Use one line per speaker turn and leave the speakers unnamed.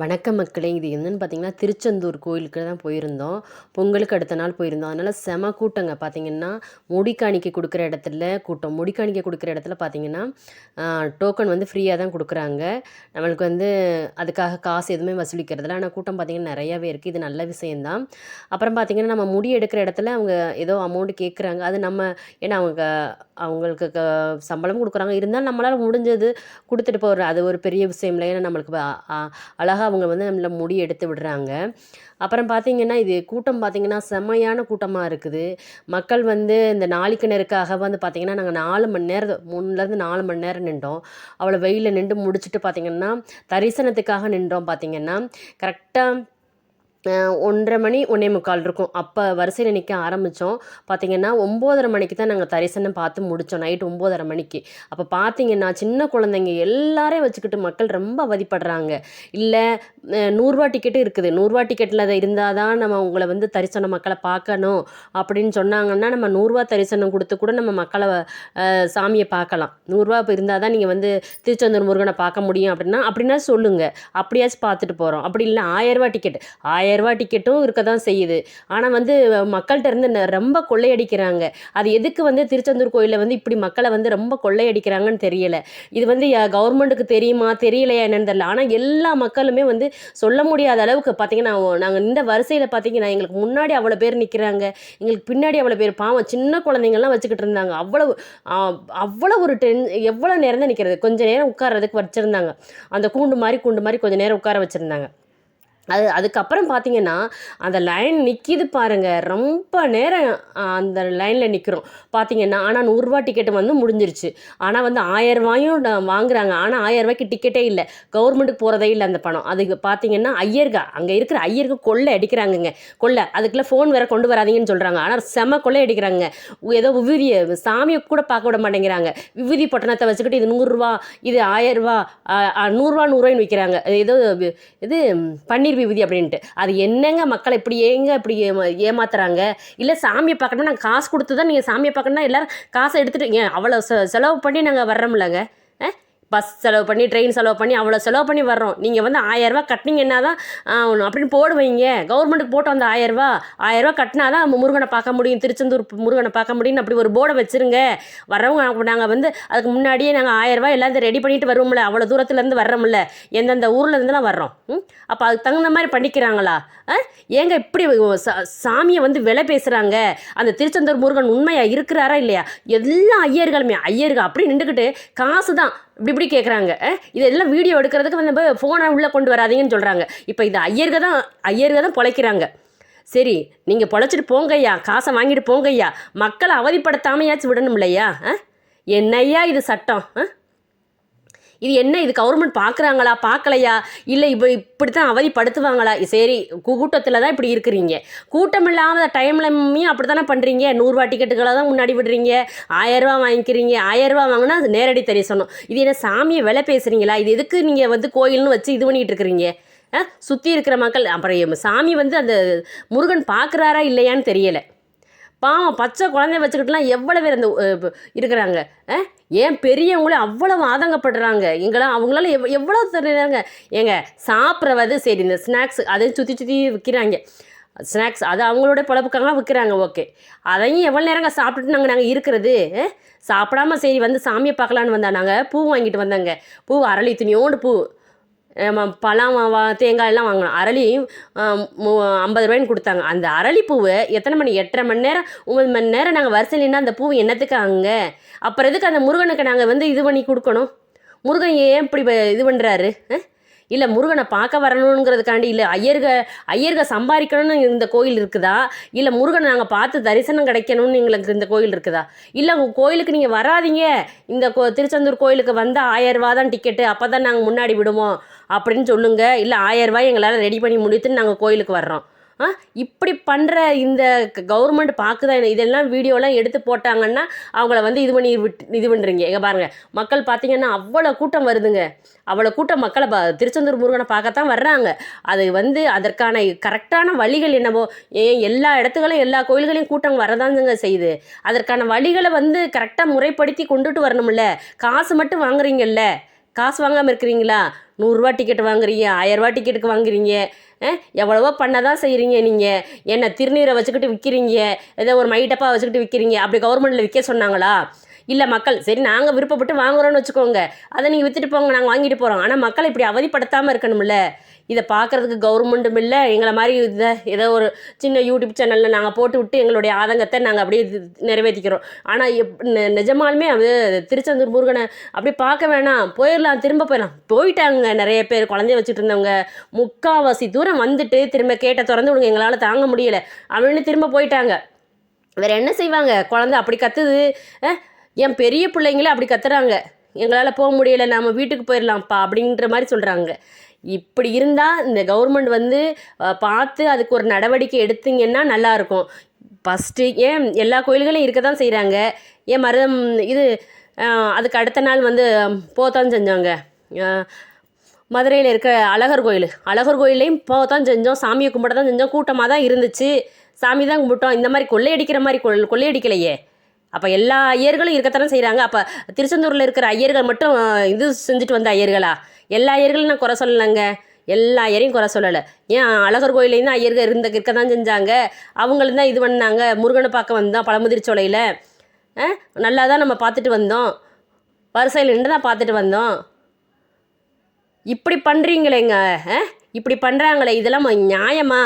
வணக்கம் மக்களே இது என்னன்னு பார்த்தீங்கன்னா திருச்செந்தூர் கோயிலுக்கு தான் போயிருந்தோம். பொங்கலுக்கு அடுத்த நாள் போயிருந்தோம். அதனால் செம கூட்டங்க. பார்த்தீங்கன்னா முடி கொடுக்குற இடத்துல கூட்டம். முடிக்காணிக்க கொடுக்குற இடத்துல பார்த்தீங்கன்னா டோக்கன் வந்து ஃப்ரீயாக தான் கொடுக்குறாங்க. நம்மளுக்கு வந்து அதுக்காக காசு எதுவுமே வசூலிக்கிறதில்ல. ஆனால் கூட்டம் பார்த்திங்கன்னா நிறையாவே இருக்குது இது நல்ல விஷயந்தான் அப்புறம் பார்த்திங்கன்னா நம்ம முடி எடுக்கிற இடத்துல அவங்க ஏதோ அமௌண்ட் கேட்குறாங்க அது நம்ம ஏன்னா அவங்க அவங்களுக்கு க சம்பளம் கொடுக்குறாங்க. இருந்தாலும் நம்மளால் முடிஞ்சது கொடுத்துட்டு போகிற அது ஒரு பெரிய விஷயம் இல்லை. ஏன்னா நம்மளுக்கு அழகாக அவங்க வந்து நம்மளை முடி எடுத்து விடுறாங்க. அப்புறம் பார்த்தீங்கன்னா இது கூட்டம் பார்த்தீங்கன்னா செம்மையான கூட்டமாக இருக்குது. மக்கள் வந்து இந்த நாளிக்கிணறுக்காக வந்து பார்த்திங்கன்னா நாங்கள் நாலு மணி நேரம் மூணுலேருந்து நாலு மணி நேரம் நின்றோம். அவ்வளோ வெயிலில் நின்று முடிச்சுட்டு பார்த்திங்கன்னா தரிசனத்துக்காக நின்றோம் பார்த்தீங்கன்னா கரெக்டாக ஒன்றரை மணி ஒன்றே முக்கால் இருக்கும். அப்போ வரிசையில் நிற்க ஆரம்பித்தோம் பார்த்தீங்கன்னா ஒம்போதரை மணிக்கு தான் நாங்கள் தரிசனம் பார்த்து முடித்தோம் நைட் ஒம்போதரை மணிக்கு. அப்போ பார்த்தீங்கன்னா சின்ன குழந்தைங்க எல்லாரையும் வச்சுக்கிட்டு மக்கள் ரொம்ப அவதிப்படுறாங்க. இல்லை நூறுரூவா டிக்கெட்டு இருக்குது. நூறுரூவா டிக்கெட்டில் அது இருந்தால் தான் நம்ம உங்களை வந்து தரிசன மக்களை பார்க்கணும் அப்படின்னு சொன்னாங்கன்னா நம்ம நூறுரூவா தரிசனம் கொடுத்து கூட நம்ம மக்களை சாமியை பார்க்கலாம். நூறுரூவா இப்போ இருந்தால் தான் நீங்கள் வந்து திருச்செந்தூர் முருகனை பார்க்க முடியும் அப்படின்னா அப்படின்னா சொல்லுங்கள் அப்படியாச்சும் பார்த்துட்டு போகிறோம் அப்படி இல்லை ஆயரூவா டிக்கெட் ஆயிரம் ஆயரூவா டிக்கெட்டும் இருக்க தான் செய்யுது. ஆனால் வந்து மக்கள்கிட்ட இருந்து ந- ரொம்ப கொள்ளையடிக்கிறாங்க. அது எதுக்கு வந்து திருச்செந்தூர் கோயிலில் வந்து இப்படி மக்களை வந்து ரொம்ப கொள்ளையடிக்கிறாங்கன்னு தெரியல. இது வந்து கவர்மெண்ட்டுக்கு தெரியுமா தெரியலையா என்னன்னு தெரியல. ஆனால் எல்லா மக்களுமே வந்து சொல்ல முடியாத அளவுக்கு பார்த்தீங்கன்னா நாங்கள் இந்த வரிசையில் பார்த்தீங்கன்னா எங்களுக்கு முன்னாடி அவ்வளோ பேர் நிற்கிறாங்க எங்களுக்கு பின்னாடி அவ்வளோ பேர் பாவம் சின்ன குழந்தைங்கள்லாம் வச்சுக்கிட்டு இருந்தாங்க. அவ்வளவு அவ்வளோ ஒரு டென் எவ்வளோ நேரம் தான் நிற்கிறது கொஞ்ச நேரம் உட்கார்றதுக்கு வச்சுருந்தாங்க. அந்த கூண்டு மாதிரி கூண்டு மாதிரி கொஞ்ச நேரம் உட்கார வச்சுருந்தாங்க. அது அதுக்கப்புறம் பார்த்தீங்கன்னா அந்த லைன் நிற்கிது பாருங்க ரொம்ப நேரம் அந்த லைனில் நிற்கிறோம் பார்த்தீங்கன்னா ஆனால் நூறுரூவா டிக்கெட்டு வந்து முடிஞ்சிருச்சு ஆனால் வந்து ஆயிரரூவாயும் வாங்குறாங்க ஆனால் ஆயிரரூவாய்க்கு டிக்கெட்டே இல்லை கவர்மெண்ட்டுக்கு போகிறதே இல்லை அந்த பணம் அதுக்கு பார்த்தீங்கன்னா ஐயர்கா அங்கே இருக்கிற ஐயருக்கு கொள்ளை அடிக்கிறாங்கங்க கொள்ளை அதுக்குள்ளே ஃபோன் வேறு கொண்டு வராதீங்கன்னு சொல்கிறாங்க ஆனால் செம கொள்ளை அடிக்கிறாங்க ஏதோ விபூதியை சாமியை கூட பார்க்க விட மாட்டேங்கிறாங்க விபூதி பட்டணத்தை வச்சுக்கிட்டு இது நூறுரூவா இது ஆயிரரூவா நூறுரூவா நூறுரூவாயின்னு விற்கிறாங்க ஏதோ இது பண்ணி பன்னீர் விபூதி அப்படின்ட்டு. அது என்னங்க மக்களை இப்படி ஏங்க இப்படி ஏமா ஏமாத்துறாங்க? இல்லை சாமியை பார்க்கணும்னா நாங்கள் காசு கொடுத்து தான் நீங்கள் சாமியை பார்க்கணும்னா எல்லாரும் காசை எடுத்துகிட்டு ஏன் அவ்வளோ செலவு பண்ணி நாங்கள் வர்றோம்லங்க? பஸ் செலவு பண்ணி ட்ரெயின் செலவு பண்ணி அவ்வளோ செலவு பண்ணி வர்றோம். நீங்கள் வந்து ஆயிரரூவா கட்டினீங்கன்னா தான் அப்படின்னு போடுவீங்க கவர்மெண்ட்டுக்கு போட்டு அந்த ஆயிரரூவா ஆயிரரூவா கட்டினா தான் முருகனை பார்க்க முடியும். திருச்செந்தூர் முருகனை பார்க்க முடியும்னு அப்படி ஒரு போர்டை வச்சுருங்க. வர்றவங்க நாங்கள் வந்து அதுக்கு முன்னாடியே நாங்கள் ஆயிரரூவா எல்லாத்தையும் ரெடி பண்ணிட்டு வருவோம்ல. அவ்வளோ தூரத்துலேருந்து வர்றோம்ல. எந்தெந்த ஊர்லேருந்துலாம் வர்றோம். அப்போ அதுக்கு தகுந்த மாதிரி பண்ணிக்கிறாங்களா? ஆ? ஏங்க இப்படி சா- சாமியை வந்து விலை பேசுகிறாங்க அந்த திருச்செந்தூர் முருகன் உண்மையாக இருக்கிறாரா இல்லையா? எல்லா ஐயர்களுமே ஐயர்கள் அப்படி நின்றுக்கிட்டு காசு தான் இப்படி இப்படி கேட்குறாங்க இதெல்லாம் வீடியோ எடுக்கிறதுக்கு வந்து ஃபோனை உள்ளே கொண்டு வராதீங்கன்னு சொல்கிறாங்க இப்போ இது ஐயர்க தான் ஐயர்க தான் பொழைக்கிறாங்க. சரி நீங்கள் பொழைச்சிட்டு போங்கய்யா காசை வாங்கிட்டு போங்கய்யா மக்களை அவதிப்படுத்தாமையாச்சும் விடணும் இல்லையா ஆ? இது சட்டம்? ஆ? இது என்ன? இது கவர்மெண்ட் பார்க்குறாங்களா பார்க்கலையா இல்லை இப்போ இப்படி தான் அவதிப்படுத்துவாங்களா? சரி கூட்டத்தில் தான் இப்படி இருக்கிறீங்க. கூட்டம் இல்லாத டைம்லையும் அப்படி தானே பண்ணுறீங்க நூறுரூவா டிக்கெட்டுகளை தான் முன்னாடி விடுறீங்க. ஆயரூவா வாங்கிக்கிறீங்க. ஆயரூவா வாங்கினா அது நேரடி தரிசனம். இது என்ன சாமியை விலை பேசுகிறீங்களா இது எதுக்கு நீங்கள் வந்து கோயில்னு வச்சு இது பண்ணிகிட்டு இருக்கிறீங்க? சுற்றி இருக்கிற மக்கள் அப்புறம் சாமி வந்து அந்த முருகன் பார்க்குறாரா இல்லையான்னு தெரியலை. பாவம் பச்சை குழந்தைய வச்சுக்கிட்டுலாம் எவ்வளோ பேர் அந்த இருக்கிறாங்க. ஏன் பெரியவங்களே அவ்வளோ ஆதங்கப்படுறாங்க? எங்களாம் அவங்களால எவ் எவ்வளோ தெரியுறாங்க? ஏங்க சாப்பிட்றது சரி இந்த ஸ்நாக்ஸ் அதையும் சுற்றி சுற்றி விற்கிறாங்க ஸ்நாக்ஸ் அது அவங்களோட பொழப்புக்காக விற்கிறாங்க ஓகே. அதையும் எவ்வளோ நேரங்க சாப்பிட்டுட்டு நாங்கள் நாங்கள் இருக்கிறது? சாப்பிடாம சரி வந்து சாமியை பார்க்கலான்னு வந்தா நாங்கள் பூ வாங்கிட்டு வந்தாங்க. பூ அரளி துணியோண்டு பூ. நம்ம பழம் வா- தேங்காய் எல்லாம் வாங்கினோம் அரளி மு- ஐம்பது ரூபாய்னு கொடுத்தாங்க. அந்த அரளி பூவை எத்தனை மணி? எட்டரை மணி நேரம் ஒம்பது மணி நேரம் நாங்கள் வரிசையில் அந்த பூ என்னத்துக்கு அங்கே? அப்புறம் எதுக்கு அந்த முருகனுக்கு நாங்கள் வந்து இது பண்ணி கொடுக்கணும்? முருகன் ஏன் இப்படி இது பண்ணுறாரு இல்லை முருகனை பார்க்க வரணுங்கிறதுக்காண்டி இல்லை ஐயர்க ஐயர்க சம்பாதிக்கணும்னு இந்த கோயில் இருக்குதா? இல்லை முருகனை நாங்கள் பார்த்து தரிசனம் கிடைக்கணும்னு எங்களுக்கு இந்த கோயில் இருக்குதா? இல்லை உங்கள் கோயிலுக்கு நீங்கள் வராதீங்க. இந்த கோ திருச்செந்தூர் கோயிலுக்கு வந்தால் ஆயிரம் ரூபா தான் டிக்கெட்டு அப்போ தான் நாங்கள் முன்னாடி விடுவோம். அப்படின்னு சொல்லுங்கள் இல்லை ஆயிரம் எங்களால் ரெடி பண்ணி முடித்துன்னு நாங்கள் கோயிலுக்கு வர்றோம். ஆ? இப்படி பண்ணுற இந்த கவர்மெண்ட் பார்க்குதா இதெல்லாம் வீடியோலாம் எடுத்து போட்டாங்கன்னா அவங்கள வந்து இது பண்ணி விட்டு இது பண்ணுறீங்க எங்கே பாருங்கள் மக்கள் பார்த்தீங்கன்னா அவ்வளோ கூட்டம் வருதுங்க. அவ்வளோ கூட்டம் மக்களை பா திருச்செந்தூர் முருகனை பார்க்கத்தான் வர்றாங்க. அது வந்து அதற்கான கரெக்டான வழிகள் என்னவோ ஏன் எல்லா இடத்துகளும் எல்லா கோயில்களையும் கூட்டம் வரதாங்க செய்யுது. அதற்கான வழிகளை வந்து கரெக்டாக முறைப்படுத்தி கொண்டுட்டு வரணும்ல. காசு மட்டும் வாங்குறீங்கல்ல. காசு வாங்காமல் இருக்கிறீங்களா? நூறுரூவா டிக்கெட் வாங்குறீங்க ஆயரூவா டிக்கெட்டுக்கு வாங்குறீங்க. எவ்வளவோ பண்ண தான் செய்கிறீங்க நீங்கள் என்ன திருநீரை வச்சுக்கிட்டு விற்கிறீங்க ஏதோ ஒரு மைட்டப்பாக வச்சுக்கிட்டு விற்கிறீங்க அப்படி கவர்மெண்ட்டில் விற்க சொன்னாங்களா? இல்லை மக்கள் சரி நாங்கள் விருப்பப்பட்டு வாங்குறோன்னு வச்சுக்கோங்க. அதை நீங்கள் விற்றுட்டு போங்க நாங்கள் வாங்கிட்டு போகிறோம் ஆனால் மக்களை இப்படி அவதிப்படுத்தாமல் இருக்கணும்ல? இதை பார்க்குறதுக்கு கவர்மெண்ட்டும் இல்லை எங்களை மாதிரி இதை ஏதோ ஒரு சின்ன யூடியூப் சேனலில் நாங்கள் போட்டு விட்டு எங்களுடைய ஆதங்கத்தை நாங்கள் அப்படியே நிறைவேற்றிக்கிறோம் ஆனால் எப் நெ- நிஜமாலுமே அது திருச்செந்தூர் முருகனை அப்படி பார்க்க வேணாம். போயிடலாம் திரும்ப போயிடலாம் போயிட்டாங்க நிறைய பேர் குழந்தைய வச்சுட்டு இருந்தவங்க. முக்காவாசி தூரம் வந்துட்டு திரும்ப கேட்ட திறந்து விடுங்க எங்களால் தாங்க முடியலை அப்படின்னு திரும்ப போயிட்டாங்க. வேறு என்ன செய்வாங்க? குழந்தை அப்படி கத்துது ஆ என் பெரிய பிள்ளைங்களே அப்படி கத்துறாங்க. எங்களால் போக முடியல நம்ம வீட்டுக்கு போயிடலாம்ப்பா அப்படின்ற மாதிரி சொல்கிறாங்க இப்படி இருந்தால் இந்த கவர்மெண்ட் வந்து பார்த்து அதுக்கு ஒரு நடவடிக்கை எடுத்தீங்கன்னா நல்லாயிருக்கும் ஃபஸ்ட்டு ஏன் எல்லா கோயில்களும் இருக்க தான் செய்கிறாங்க ஏன் மருதம் இது அதுக்கு அடுத்த நாள் வந்து போத்தான் செஞ்சாங்க. மதுரையில் இருக்க அழகர் கோயில். அழகர் கோயிலையும் போக தான் செஞ்சோம். சாமியை கும்பிட தான் செஞ்சோம். கூட்டமாக தான் இருந்துச்சு. சாமி தான் கும்பிட்டோம். இந்த மாதிரி கொள்ளையடிக்கிற மாதிரி கொள் கொள்ளையடிக்கலையே. அப்போ எல்லா ஐயர்களும் இருக்கத்தானே செய்கிறாங்க அப்போ திருச்செந்தூரில் இருக்கிற ஐயர்கள் மட்டும் இது செஞ்சுட்டு வந்த ஐயர்களா? எல்லா ஐயர்களும் நான் குறை சொல்லலைங்க. எல்லா ஐயரையும் குறை சொல்லலை. ஏன் அழகர் கோயிலையும் தான் ஐயர்கள் இருந்த இருக்க தான் செஞ்சாங்க. அவங்களும் தான் இது பண்ணாங்க. முருகனை பார்க்க வந்தோம் பழமுதிர்ச்சோலையில் நல்லா தான் நம்ம பார்த்துட்டு வந்தோம். வரிசையில் நின்று தான் பார்த்துட்டு வந்தோம். இப்படி பண்ணுறீங்களேங்க இப்படி பண்ணுறாங்களே இதெல்லாம் நியாயமா?